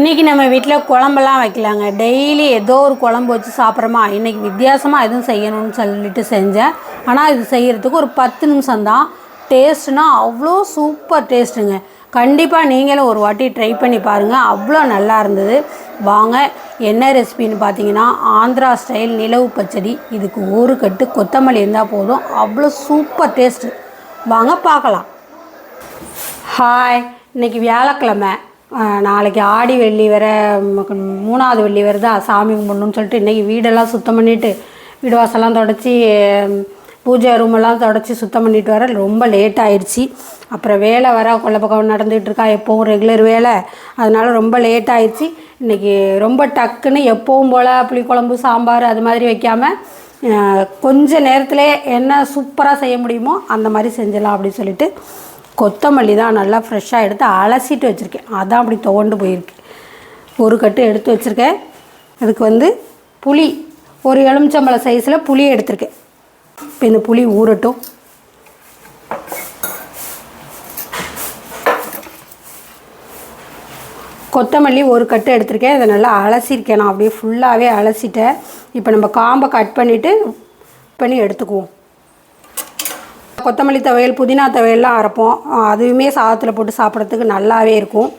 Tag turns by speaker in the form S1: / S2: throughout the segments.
S1: இன்றைக்கி நம்ம வீட்டில் குழம்பெல்லாம் வைக்கலாங்க. டெய்லி ஏதோ ஒரு குழம்பு வச்சு சாப்பிட்றோமா? இன்றைக்கி வித்தியாசமாக எதுவும் செய்யணும்னு சொல்லிட்டு செஞ்சேன். ஆனால் இது செய்கிறதுக்கு ஒரு பத்து நிமிஷம் தான். டேஸ்ட்னா அவ்வளோ சூப்பர் டேஸ்ட்டுங்க. கண்டிப்பாக நீங்களும் ஒரு வாட்டி ட்ரை பண்ணி பாருங்கள் அவ்வளோ நல்லா இருந்தது. வாங்க என்ன ரெசிபின்னு பார்த்தீங்கன்னா ஆந்திரா ஸ்டைல் நிலவு பச்சடி. இதுக்கு ஒரு கட்டு கொத்தமல்லி இருந்தால் போதும். அவ்வளோ சூப்பர் டேஸ்ட்டு. வாங்க பார்க்கலாம் ஹாய் இன்னைக்கு வியாழக்கிழமை. நாளைக்கு ஆடி வெள்ளி வர மூணாவது வெள்ளி வருதா சாமி கும்பிடணும்னு சொல்லிட்டு இன்றைக்கி வீடெல்லாம் சுத்தம் பண்ணிவிட்டு வீடு வாசலாம் தொடச்சி பூஜை ரூமெல்லாம் தொடச்சி சுத்தம் பண்ணிட்டு வர ரொம்ப லேட் ஆயிடுச்சு அப்புறம் வேலை வர கொள்ள பக்கம் நடந்துகிட்டு இருக்கா எப்போவும் ரெகுலர் வேலை. அதனால் ரொம்ப லேட் ஆயிடுச்சு இன்றைக்கி ரொம்ப டக்குன்னு எப்போவும் போல் புளிக்குழம்பு சாம்பார் அது மாதிரி வைக்காமல் கொஞ்சம் கொஞ்ச நேரத்திலே என்ன சூப்பராக செய்ய முடியுமோ அந்த மாதிரி செஞ்சிடலாம் அப்படின்னு சொல்லிட்டு கொத்தமல்லி தான் நல்லா ஃப்ரெஷ்ஷாக எடுத்து அலசிட்டு வச்சுருக்கேன். அதான் அப்படி துவண்டு போயிருக்கு. ஒரு கட்டு எடுத்து வச்சுருக்கேன். அதுக்கு வந்து புளி ஒரு எலுமிச்சம்பழ சைஸில் புளி எடுத்திருக்கேன். இப்போ இந்த புளி ஊறட்டும். கொத்தமல்லி ஒரு கட்டு எடுத்திருக்கேன். இதை நல்லா அலசிருக்கேன் நான் அப்படியே ஃபுல்லாகவே அலசிட்டேன். இப்போ நம்ம காம்பை கட் பண்ணிவிட்டு பண்ணி எடுத்துக்குவோம். கொத்தமல்லி துவையல் புதினா துவையல்லாம் அரைப்போம். அதுவுமே சாதத்தில் போட்டு சாப்பிட்றதுக்கு நல்லாவே இருக்கும்.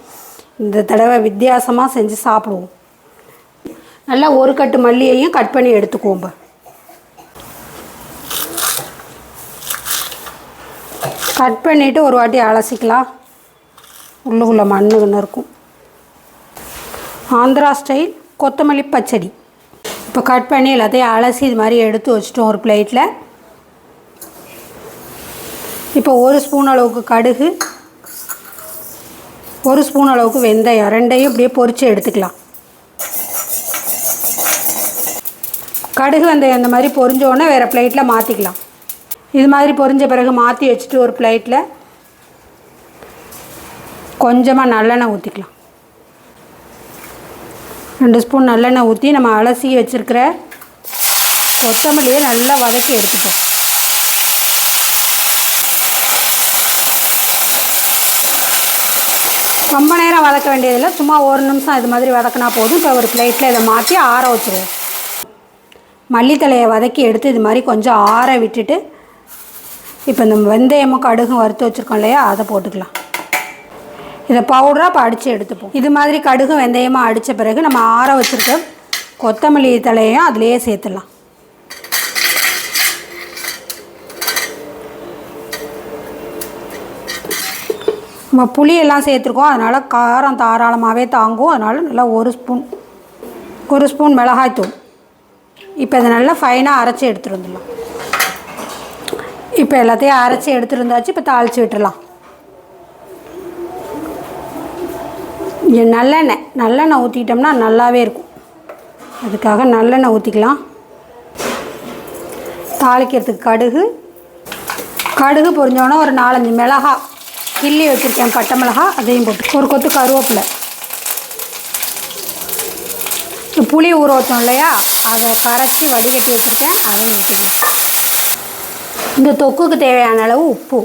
S1: இந்த தடவை வித்தியாசமாக செஞ்சு சாப்பிடுவோம். நல்லா ஒரு கட்டு மல்லியையும் கட் பண்ணி எடுத்துக்குவோம் கட் பண்ணிவிட்டு ஒரு வாட்டி அலசிக்கலாம். உள்ளுக்குள்ளே மண்ணுன்னு இருக்கும். ஆந்திரா ஸ்டைல் கொத்தமல்லி பச்சடி. இப்போ கட் பண்ணி எல்லாத்தையும் அலசி இது மாதிரி எடுத்து வச்சுட்டோம் ஒரு பிளேட்டில் இப்போ ஒரு ஸ்பூன் அளவுக்கு கடுகு ஒரு ஸ்பூன் அளவுக்கு வெந்தயம் ரெண்டையும் இப்படியே பொரித்து எடுத்துக்கலாம். கடுகு வெந்தயம் இந்த மாதிரி பொரிஞ்சோடனே வேறு பிளேட்டில் மாற்றிக்கலாம் இது மாதிரி பொரிஞ்ச பிறகு மாற்றி வச்சுட்டு ஒரு பிளேட்டில் கொஞ்சமாக நல்லெண்ணெய் ஊற்றிக்கலாம் ரெண்டு ஸ்பூன் நல்லெண்ணெய் ஊற்றி நம்ம அலசி வச்சுருக்கிற கொத்தமல்லியை நல்லா வதக்கி எடுத்துப்போம் ரொம்ப நேரம் வதக்க வேண்டியதில்லை. சும்மா ஒரு நிமிஷம் இது மாதிரி வதக்கினா போதும். இப்போ ஒரு பிளேட்டில் இதை மாற்றி ஆற வச்சுருவோம். மல்லித்தலையை வதக்கி எடுத்து இது மாதிரி கொஞ்சம் ஆற விட்டுட்டு இப்போ இந்த வெந்தயமும் கடுகும் வறுத்து வச்சுருக்கோம் இல்லையா? அதை போட்டுக்கலாம். இதை பவுடராக இப்போ அடித்து எடுத்துப்போம். இது மாதிரி கடுகும் வெந்தயமாக அடித்த பிறகு நம்ம ஆற வச்சுருக்க கொத்தமல்லி தலையையும் அதிலேயே சேர்த்துடலாம். நம்ம புளியெல்லாம் சேர்த்துருக்கோம். அதனால் காரம் தாராளமாகவே தாங்கும். அதனால் நல்லா ஒரு ஸ்பூன் ஒரு ஸ்பூன் மிளகாய்த்தூள் இப்போ இதை நல்லா ஃபைனாக அரைச்சி எடுத்துகிட்டு வந்துடலாம். இப்போ எல்லாத்தையும் அரைச்சி எடுத்துகிட்டு வந்தாச்சு. இப்போ தாளித்து விட்டுடலாம். இங்கே நல்லெண்ணெய் நல்லெண்ணெய் ஊற்றிக்கிட்டோம்னா நல்லாவே இருக்கும். அதுக்காக நல்லெண்ணெய் ஊற்றிக்கலாம் தாளிக்கிறதுக்கு கடுகு. கடுகு பொரிஞ்சோடனே ஒரு நாலஞ்சு மிளகா கிள்ளி வச்சுருக்கேன் பட்டை மிளகா அதையும் போட்டு. ஒரு கொத்து கருவேப்பிலை. புளி ஊற வச்சோம் இல்லையா? அதை கரைச்சி வடிகட்டி வச்சுருக்கேன். அதையும் ஊற்றிக்கலாம் இந்த தொக்குக்கு தேவையான அளவு உப்பு.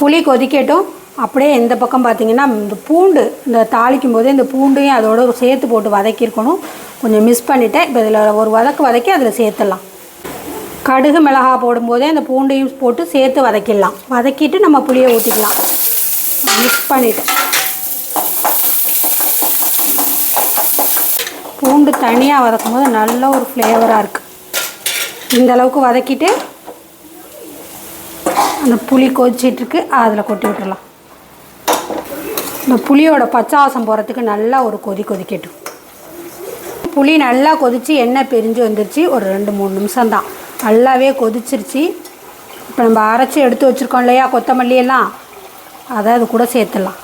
S1: புளி கொதிக்கட்டும். அப்படியே இந்த பக்கம் பார்த்தீங்கன்னா இந்த பூண்டு இந்த தாளிக்கும் போதே இந்த பூண்டையும் அதோட சேர்த்து போட்டு வதக்கியிருக்கணும். கொஞ்சம் மிஸ் பண்ணிட்டேன். இப்போ இதில் ஒரு வதக்கு வதக்கி அதில் சேர்த்துடலாம். கடுகு மிளகா போடும்போதே அந்த பூண்டையும் போட்டு சேர்த்து வதக்கிடலாம். வதக்கிட்டு நம்ம புளியை ஊற்றிக்கலாம் மிக்ஸ் பண்ணிவிட்டு பூண்டு தனியாக வதக்கும் போது நல்ல ஒரு ஃப்ளேவராக இருக்குது இந்த அளவுக்கு வதக்கிட்டு அந்த புளி கொதிச்சிட்ருக்கு அதில் கொட்டி விட்டுடலாம் இந்த புளியோட பச்சாவாசம் போகிறதுக்கு நல்லா ஒரு கொதி கொதிக்கட்டும். புளி நல்லா கொதித்து எண்ணெய் பிரிஞ்சு வந்துருச்சு. ஒரு ரெண்டு மூணு நிமிஷம் தான் நல்லாவே கொதிச்சிருச்சு. இப்போ நம்ம அரைச்சி எடுத்து வச்சுருக்கோம் இல்லையா கொத்தமல்லி எல்லாம்? அதை அது கூட சேர்த்துடலாம்.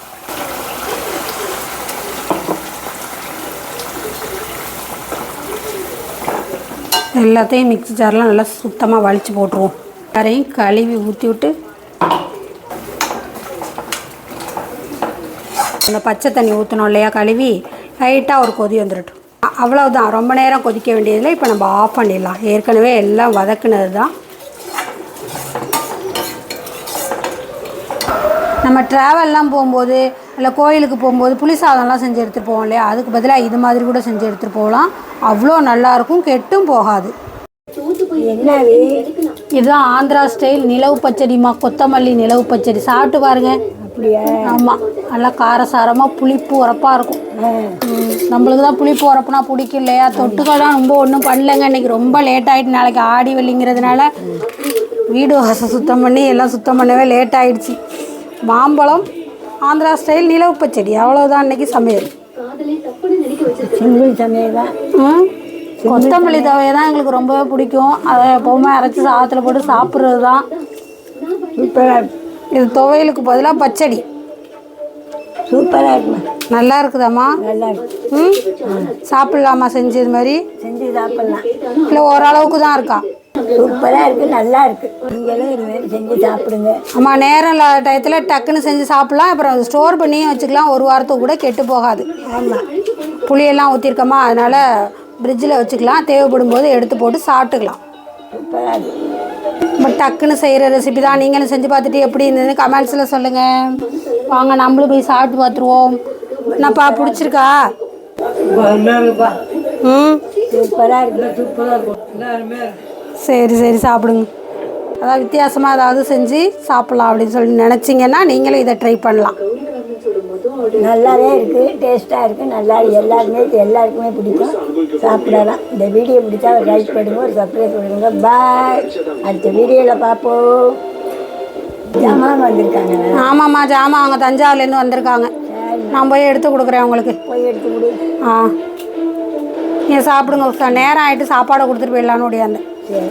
S1: எல்லாத்தையும் மிக்ஸி ஜாரில் நல்லா சுத்தமாக வலிச்சு போட்டுருவோம். எல்லாரையும் கழுவி ஊற்றி விட்டு அந்த பச்சை தண்ணி ஊற்றணும் இல்லையா கழுவி லைட்டாக ஒரு கொதி வந்துடட்டும் அவ்வளவுதான். ரொம்ப நேரம் கொதிக்க வேண்டியதில்லை. இப்போ நம்ம ஆஃப் பண்ணிடலாம். ஏற்கனவே எல்லாம் வதக்குனது தான் நம்ம ட்ராவல்லாம் போகும்போது இல்லை கோயிலுக்கு போகும்போது புளி சாதம்லாம் செஞ்சு எடுத்துகிட்டு போவோம் இல்லையா? அதுக்கு பதிலாக இது மாதிரி கூட செஞ்சு எடுத்துகிட்டு போகலாம். அவ்வளோ நல்லாயிருக்கும் கெட்டும் போகாது.
S2: என்ன
S1: இதுதான் ஆந்திரா ஸ்டைல் நிலவு பச்சடிமா கொத்தமல்லி நிலவு பச்சடி. சாப்பிட்டு பாருங்கள்
S2: அப்படியா
S1: ஆமாம் நல்லா காரசாரமாக புளிப்பு உரப்பாக இருக்கும். நம்மளுக்கு தான் புளிப்பு உரப்புனா பிடிக்கும் இல்லையா தொட்டுக்கெல்லாம் ரொம்ப ஒன்றும் பண்ணலங்க. இன்னைக்கு ரொம்ப லேட் ஆகிட்டு நாளைக்கு ஆடி வெள்ளிங்கிறதுனால வீடு வாசல் சுத்தம் பண்ணி எல்லாம் சுத்தம் பண்ணவே லேட் ஆயிடுச்சு. மாம்பழம் ஆந்திரா ஸ்டைல் நிலவு பச்சடி அவ்வளோதான் இன்னைக்கு சமையல்.
S2: சிங்கிள் சமையல் தான்.
S1: கொத்தமல்லி தவையை தான் எங்களுக்கு ரொம்பவே பிடிக்கும். அதை எப்போவுமே அரைச்சி சாதத்தில் போட்டு சாப்பிட்றது தான்
S2: சூப்பராக
S1: இது துவையலுக்கு பதிலாக பச்சடி.
S2: சூப்பராக இருக்குமா?
S1: நல்லா இருக்குதாம்மா?
S2: நல்லா இருக்கு.
S1: ம்? சாப்பிட்லாமா செஞ்சு இது மாதிரி?
S2: செஞ்சு சாப்பிட்லாம்.
S1: இல்லை ஓரளவுக்கு தான் இருக்கா?
S2: சூப்பராக இருக்கு நல்லா இருக்கு. நீங்களும் இது மாதிரி செஞ்சு சாப்பிடுங்க.
S1: ஆமா நேரம் இல்லாத டயத்தில் டக்குன்னு செஞ்சு சாப்பிட்லாம். அப்புறம் ஸ்டோர் பண்ணியும் வச்சுக்கலாம். ஒரு வாரத்துக்கு கூட கெட்டு போகாது.
S2: ஆமாம்
S1: புளியெல்லாம் ஊற்றிருக்கோமா அதனால் ஃப்ரிட்ஜில் வச்சுக்கலாம். தேவைப்படும் போது எடுத்து போட்டு சாப்பிட்டுக்கலாம்.
S2: சூப்பராக இருக்கு.
S1: நம்ம டக்குன்னு செய்கிற ரெசிபி தான். நீங்களும் செஞ்சு பார்த்துட்டு எப்படி இருந்ததுன்னு கமெண்ட்ஸில் சொல்லுங்கள் வாங்க நம்மளும் போய் சாப்பிட்டு பார்த்துருவோம். என்னப்பா பிடிச்சிருக்கா? ம்? சரி சரி சாப்பிடுங்க. அதான் வித்தியாசமாக ஏதாவது செஞ்சு சாப்பிட்லாம் அப்படின்னு சொல்லி நினச்சிங்கன்னா நீங்களும் இதை ட்ரை பண்ணலாம்.
S2: நல்லாவே இருக்குது டேஸ்ட்டாக இருக்குது நல்லா. எல்லாருமே எல்லாருக்குமே பிடிக்கும். சாப்பிடலாம். இந்த வீடியோ பிடிச்சா ஒரு லைக் பண்ணுங்க ஒரு சப்ஸ்கிரைப் பண்ணுங்க. பாய் அடுத்த வீடியோவில் பார்ப்போம். ஜாமான் வந்திருக்காங்க.
S1: ஆமாம்மா ஜாமான் அவங்க தஞ்சாவூர்லேருந்து வந்திருக்காங்க. நான் போய் எடுத்து கொடுக்குறேன் உங்களுக்கு.
S2: போய் எடுத்து கொடு.
S1: ஆ. நீங்கள் சாப்பிடுங்க நேரம் ஆகிட்டு சாப்பாடை கொடுத்துட்டு போயிடலான்னு ஓடியாந்தேன்.
S2: சரி.